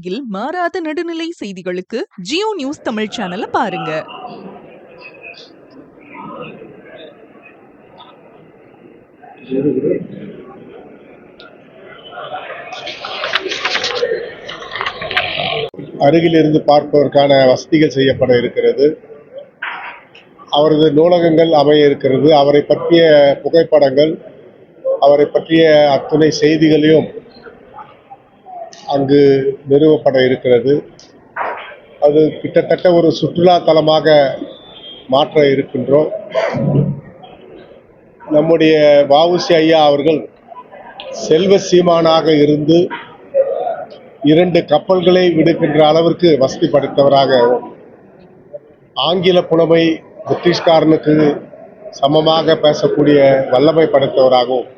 உலகில் மாறாத நடுநிலை செய்திகளுக்கு ஜியோ நியூஸ் தமிழ் சேனலை பாருங்க. அருகில் இருந்து பார்ப்பதற்கான வசதிகள் செய்யப்பட இருக்கிறது. அவரது நூலகங்கள் அமைய இருக்கிறது. அவரை பற்றிய புகைப்படங்கள் அவரை பற்றிய அத்துணை செய்திகளையும் அங்கு நிறுவப்பட இருக்கிறது. அது கிட்டத்தட்ட ஒரு சுற்றுலா தலமாக மாற்ற இருக்கின்றோம். நம்முடைய வஉசி ஐயா அவர்கள் செல்வ சீமானாக இருந்து இரண்டு கப்பல்களை விடுக்கின்ற அளவிற்கு வசதி படைத்தவராக ஆங்கில புலமை பிரிட்டிஷ்காரனுக்கு சமமாக பேசக்கூடிய வல்லமை படைத்தவராகவும்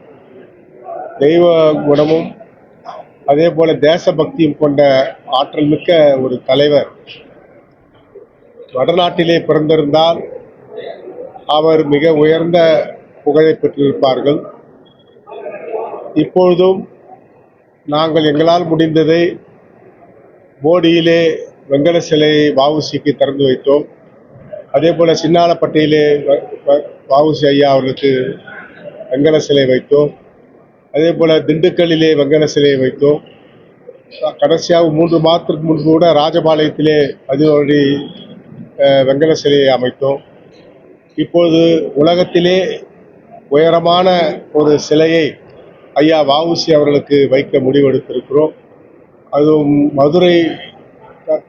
தெய்வ குணமும் அதே போல தேசபக்தியும் கொண்ட ஆற்றல் மிக்க ஒரு தலைவர். வடநாட்டிலே பிறந்திருந்தால் அவர் மிக உயர்ந்த புகழை பெற்றிருப்பார்கள். இப்பொழுதும் நாங்கள் எங்களால் முடிந்ததை போடியிலே வெங்கல சிலையை வாவுசிக்கு திறந்து வைத்தோம். அதே போல சின்னாலப்பட்டியிலே வ- வ- ஐயா அவர்களுக்கு வெங்கல சிலை வைத்தோம். அதே போல் திண்டுக்கல்லிலே வெங்கல சிலையை வைத்தோம். கடைசியாக மூன்று மாதத்துக்கு முன்பு கூட ராஜபாளையத்திலே பதினோரு அஹ், வெங்கல சிலையை அமைத்தோம். இப்பொழுது உலகத்திலே உயரமான ஒரு சிலையை ஐயா வாவுசி அவர்களுக்கு வைக்க முடிவெடுத்திருக்கிறோம். அதுவும் மதுரை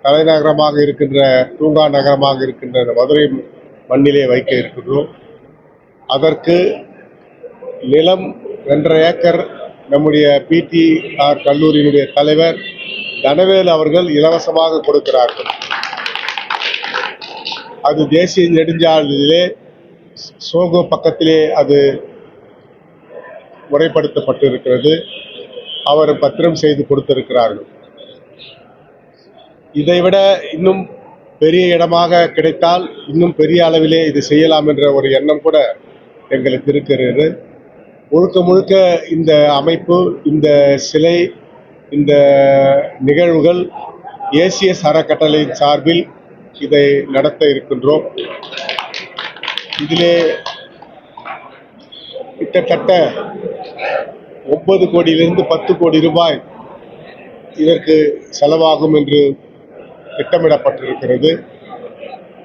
தலைநகரமாக இருக்கின்ற தூங்கா நகரமாக இருக்கின்ற மதுரை மண்ணிலே வைக்க இருக்கின்றோம். அதற்கு நிலம் ரெண்டரை ஏக்கர் நம்முடைய பிடிஆர் கல்லூரியினுடைய தலைவர் தனவேல் அவர்கள் இலவசமாக கொடுக்கிறார்கள். அது தேசிய நெடுஞ்சாலையிலே சோகோ பக்கத்திலே அது முறைப்படுத்தப்பட்டு இருக்கிறது அவர் பத்திரம் செய்து கொடுத்திருக்கிறார்கள். இதைவிட இன்னும் பெரிய இடமாக கிடைத்தால் இன்னும் பெரிய அளவிலே இது செய்யலாம் என்ற ஒரு எண்ணம் கூட எங்களுக்கு இருக்கிறது. முழுக்க முழுக்க இந்த அமைப்பு இந்த சிலை இந்த நிகழ்வுகள் ஏசிஎஸ் அறக்கட்டளையின் சார்பில் இதை நடத்த இருக்கின்றோம். இதிலே கிட்டத்தட்ட ஒன்பது கோடியிலிருந்து பத்து கோடி ரூபாய் இதற்கு செலவாகும் என்று திட்டமிடப்பட்டிருக்கிறது.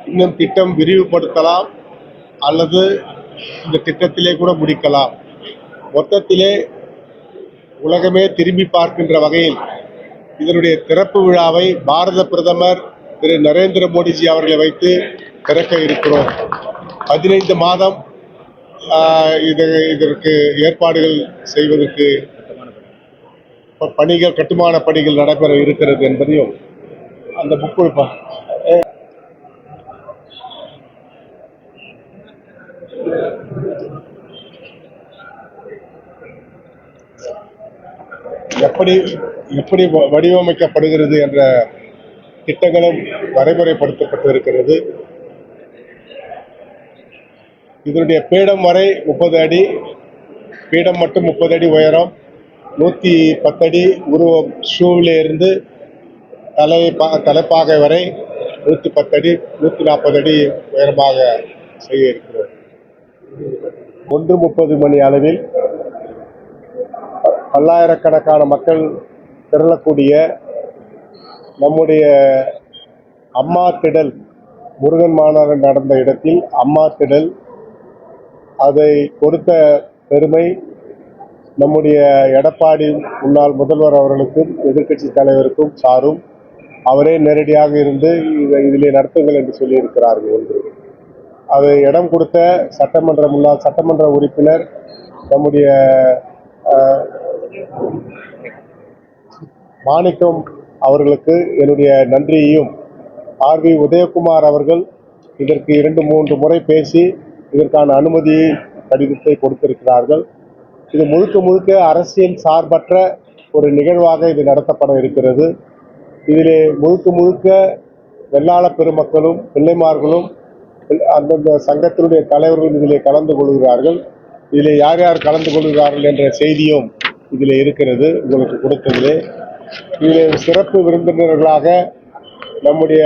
இன்னும் திட்டம் விரிவுபடுத்தலாம் அல்லது இந்த திட்டத்திலே கூட முடிக்கலாம். மொத்தத்திலே உலகமே திரும்பி பார்க்கின்ற வகையில் இதனுடைய திறப்பு விழாவை பாரத பிரதமர் திரு நரேந்திர மோடிஜி அவர்களை வைத்து திறக்க இருக்கிறோம். பதினைந்து மாதம் இது இதற்கு ஏற்பாடுகள் செய்வதற்கு பணிகள் கட்டுமான பணிகள் நடைபெற இருக்கிறது என்பதையும் அந்த புக்கு எப்படி எப்படி வ- வடிவமைக்கப்படுகிறது என்ற திட்டங்களும் வரைமுறைப்படுத்தப்பட்டு இருக்கிறது இதனுடைய பீடம் வரை முப்பது அடி பீடம் மட்டும் முப்பது அடி உயரம் நூற்றி பத்தடி உருவம் ஷூவிலிருந்து தலை பா தலைப்பாகை வரை நூற்றி பத்தடி நூற்றி நாற்பது அடி உயரமாக செய்ய இருக்கிறோம். ஒன்று முப்பது மணி அளவில் பல்லாயிரக்கணக்கான மக்கள் திரளக்கூடிய நம்முடைய அம்மா திடல் முருகன் மாநாடு நடந்த இடத்தில் அம்மா திடல் அதை கொடுத்த பெருமை நம்முடைய எடப்பாடி முன்னாள் முதல்வர் அவர்களுக்கும் எதிர்க்கட்சி தலைவருக்கும் சாரும் அவரே நேரடியாக இருந்து இதை இதிலே நடத்துங்கள் என்று சொல்லியிருக்கிறார்கள் ஒன்று அதை இடம் கொடுத்த சட்டமன்ற முன்னாள் சட்டமன்ற உறுப்பினர் நம்முடைய அஹ், மாணிக்கம் அவர்களுக்கு என்னுடைய நன்றியையும் ஆர்வி உதயகுமார் அவர்கள் இதற்கு இரண்டு மூன்று முறை பேசி இதற்கான அனுமதி கடிதத்தை கொடுத்திருக்கிறார்கள். இது முழுக்க முழுக்க அரசியல் சார்பற்ற ஒரு நிகழ்வாக இது நடத்தப்பட இருக்கிறது. இதிலே முழுக்க முழுக்க வெள்ளாள பெருமக்களும் பிள்ளைமார்களும் அந்தந்த சங்கத்தினுடைய தலைவர்களும் இதிலே கலந்து கொள்கிறார்கள். இதிலே யார் யார் கலந்து கொள்கிறார்கள் என்ற செய்தியும் இதில் இருக்கிறது உங்களுக்கு கொடுத்ததிலே. இதில் சிறப்பு விருந்தினர்களாக நம்முடைய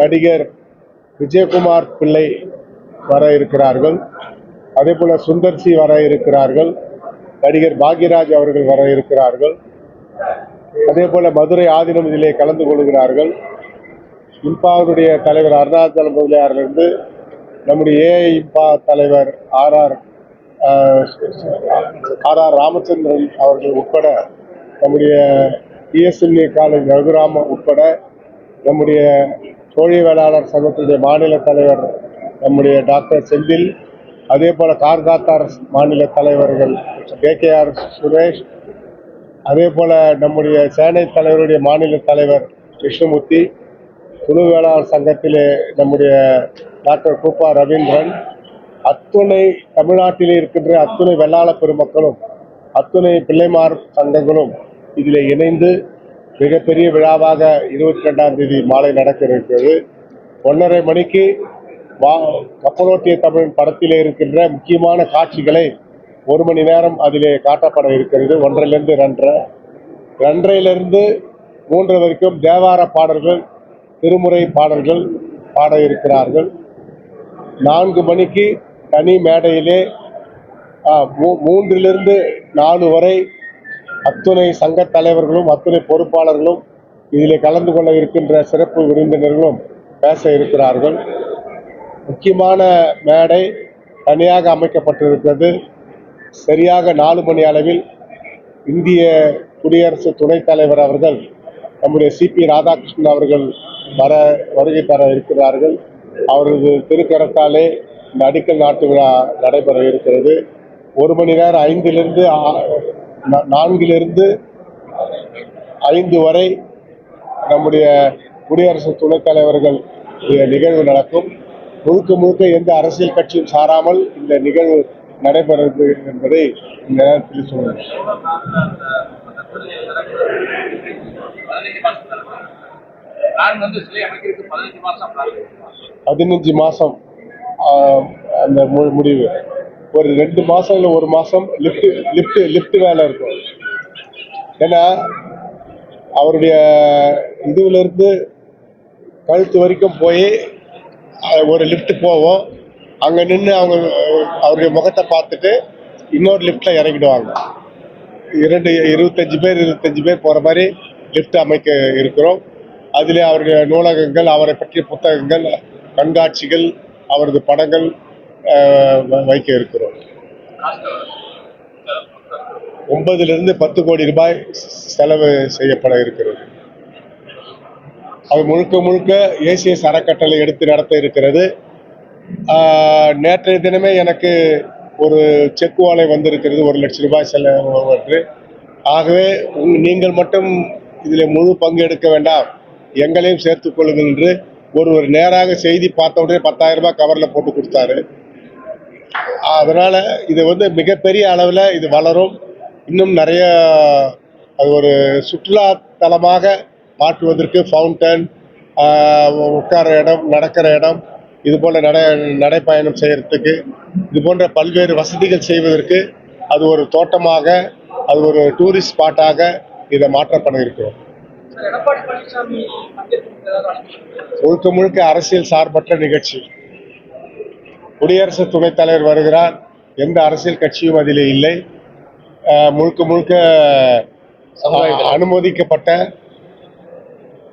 நடிகர் விஜயகுமார் பிள்ளை வர இருக்கிறார்கள். அதே போல் சுந்தர்சி வர இருக்கிறார்கள். நடிகர் பாக்யராஜ் அவர்கள் வர இருக்கிறார்கள். அதே போல் மதுரை ஆதீனம் இதிலே கலந்து கொள்கிறார்கள். இம்பாவுடைய தலைவர் அருணாச்சல முதலியாரிலிருந்து நம்முடைய ஏஐ இம்பா தலைவர் R R R R Ramachandran அவர்கள் உட்பட நம்முடைய பிஎஸ்எல்ஏ காலேஜ் ரகுராம உட்பட நம்முடைய தோழி வேளாளர் சங்கத்துடைய மாநில தலைவர் நம்முடைய டாக்டர் செந்தில் அதே போல கார்காத்தார் மாநில தலைவர்கள் கே கேஆர் சுரேஷ் அதே போல நம்முடைய சேனை தலைவருடைய மாநில தலைவர் கிருஷ்ணமூர்த்தி குழு வேளாளர் சங்கத்திலே நம்முடைய டாக்டர் கூப்பா ரவீந்திரன் அத்துணை தமிழ்நாட்டில் இருக்கின்ற அத்துணை வெள்ளாள பெருமக்களும் அத்துணை பிள்ளைமார் சங்கங்களும் இதில் இணைந்து மிகப்பெரிய விழாவாக இருபத்தி ரெண்டாம் தேதி மாலை நடக்க இருக்கிறது ஒன்றரை மணிக்கு வா கப்பலோட்டிய தமிழ் படத்திலே இருக்கின்ற முக்கியமான காட்சிகளை ஒரு மணி நேரம் அதிலே காட்டப்பட இருக்கிறது. ஒன்றிலிருந்து ரெண்டரை. ரெண்டரையிலிருந்து மூன்று வரைக்கும் தேவார பாடல்கள் திருமுறை பாடல்கள் பாட இருக்கிறார்கள். நான்கு மணிக்கு தனி மேடையிலே மூ- மூன்றிலிருந்து நாலு வரை அத்துணை சங்க தலைவர்களும் அத்துணை பொறுப்பாளர்களும் இதில் கலந்து கொள்ள இருக்கின்ற சிறப்பு விருந்தினர்களும் பேச இருக்கிறார்கள். முக்கியமான மேடை தனியாக அமைக்கப்பட்டிருக்கிறது. சரியாக நாலு மணி அளவில் இந்திய குடியரசு துணைத் தலைவர் அவர்கள் நம்முடைய சிபி ராதாகிருஷ்ணன் அவர்கள் வர வருகை தர இருக்கிறார்கள். அவரது திருக்கரத்தாலே இந்த அடிக்கல் நாட்டு விழா நடைபெற இருக்கிறது. ஒரு மணி நேரம் ஐந்திலிருந்து நான்கிலிருந்து ஐந்து வரை நம்முடைய குடியரசு துணைத் தலைவர்கள் நிகழ்வு நடக்கும். முழுக்க முழுக்க எந்த அரசியல் கட்சியும் சாராமல் இந்த நிகழ்வு நடைபெறுகிறது என்பதை இந்த நேரத்தில் சொல்லுங்கள் பிளான் வந்து சிலை அமைக்கிறதுக்கு பதினஞ்சு மாசம். அந்த மு- முடிவு. ஒரு ரெண்டு மாசம் இல்லை ஒரு மாசம் லிஃப்ட் லிஃப்ட் லிஃப்ட் வேலை இருக்கும். ஏன்னா அவருடைய இதுல இருந்து கழுத்து வரைக்கும் போய் ஒரு லிஃப்ட் போவோம். அங்க நின்று அவங்க அவருடைய முகத்தை பார்த்துட்டு இன்னொரு லிஃப்ட்ல இறங்கிடுவாங்க. இரண்டு இருபத்தஞ்சு பேர் இருபத்தஞ்சு பேர் போற மாதிரி லிஃப்ட் அமைக்க இருக்கிறோம். அதிலே அவருடைய நூலகங்கள் அவரை பற்றிய புத்தகங்கள் கண்காட்சிகள் அவரது படங்கள் வ- வைக்க இருக்கிறோம். ஒன்பதிலிருந்து பத்து கோடி ரூபாய் செலவு செய்யப்பட இருக்கிறது. அது முழுக்க முழுக்க ஏசிஎஸ் அறக்கட்டளை எடுத்து நடத்த இருக்கிறது. நேற்றைய தினமே எனக்கு ஒரு செக் ஓலை வந்திருக்கிறது ஒரு லட்சம் ரூபாய் செலவு ஆகவே நீங்கள் மட்டும் இதில் முழு பங்கு எடுக்க வேண்டாம். எங்களையும் சேர்த்துக் கொள்ளுங்கள் என்று ஒருவர் நேராக செய்தி பார்த்த உடனே பத்தாயிரம் ரூபாய் கவரில் போட்டு கொடுத்தாரு. அதனால் இது வந்து மிகப்பெரிய அளவில் இது வளரும். இன்னும் நிறைய அது ஒரு சுற்றுலா தலமாக மாற்றுவதற்கு ஃபவுண்டன் உட்கார இடம் நடக்கிற இடம் இது போல நட நடைப்பயணம் செய்யறதுக்கு இது போன்ற பல்வேறு வசதிகள் செய்வதற்கு அது ஒரு தோட்டமாக அது ஒரு டூரிஸ்ட் ஸ்பாட்டாக இதை மாற்றப்பட இருக்கிறோம். முழுக்க முழுக்க அரசியல் சார்பற்ற நிகழ்ச்சி. குடியரசு துணைத் தலைவர் வருகிறார். எந்த அரசியல் கட்சியும் அதிலே இல்லை. அஹ், முழுக்க முழுக்க அனுமதிக்கப்பட்ட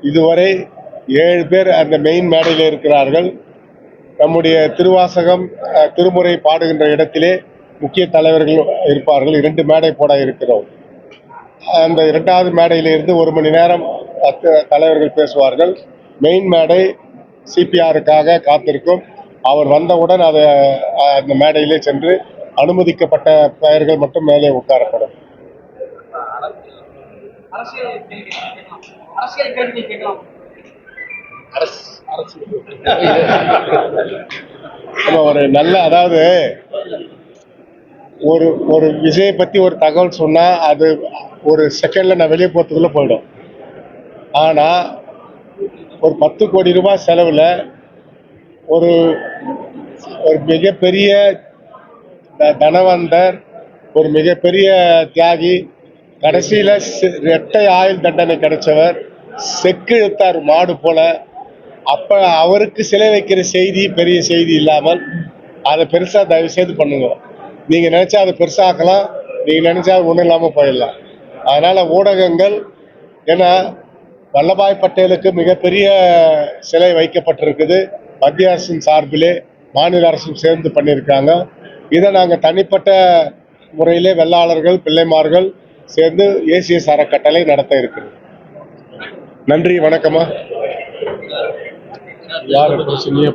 இதுவரை ஏழு பேர் அந்த மெயின் மேடையில் இருக்கிறார்கள். நம்முடைய திருவாசகம் அஹ், திருமுறை பாடுகின்ற இடத்திலே முக்கிய தலைவர்கள் இருப்பார்கள். இரண்டு மேடை போட இருக்கிறோம். அந்த இரண்டாவது மேடையிலிருந்து ஒரு மணி நேரம் பத்து தலைவர்கள் பேசுவார்கள். மெயின் மேடை சிபிஆருக்காக காத்திருக்கும். அவர் வந்தவுடன் அதை அந்த மேடையிலே சென்று அனுமதிக்கப்பட்ட பெயர்கள் மட்டும் மேலே உட்காரப்படும். ஒரு நல்ல அதாவது ஒரு ஒரு விஜயை பற்றி ஒரு தகவல் சொன்னால் அது ஒரு செகண்டில் நான் வெளியே போகிறதுக்குள்ளே போயிடும். ஆனால் ஒரு பத்து கோடி ரூபாய் செலவில் ஒரு ஒரு மிகப்பெரிய த- தனவந்தர் ஒரு மிகப்பெரிய தியாகி கடைசியில் செ- ஆயுள் தண்டனை கிடைச்சவர் செக்கு இழுத்தார் மாடு போல அப்போ அவருக்கு சிலை வைக்கிற செய்தி பெரிய செய்தி இல்லாமல் அதை பெருசாக தயவு செய்து பண்ணுங்க. நீங்க நினைச்சா அதை பெருசாக்கலாம் நீங்க நினைச்சா ஒன்றும் இல்லாமல் போயிடலாம். அதனால ஊடகங்கள் ஏன்னா வல்லபாய் பட்டேலுக்கு மிகப்பெரிய சிலை வைக்கப்பட்டிருக்குது. மத்திய அரசின் சார்பிலே மாநில அரசும் சேர்ந்து பண்ணியிருக்காங்க. இதை நாங்கள் தனிப்பட்ட முறையிலே வெள்ளாளர்கள் பிள்ளைமார்கள் சேர்ந்து ஏசிஎஸ் அறக்கட்டளை நடத்த இருக்கிறது நன்றி வணக்கம்மா. யார் பிரச்சனையை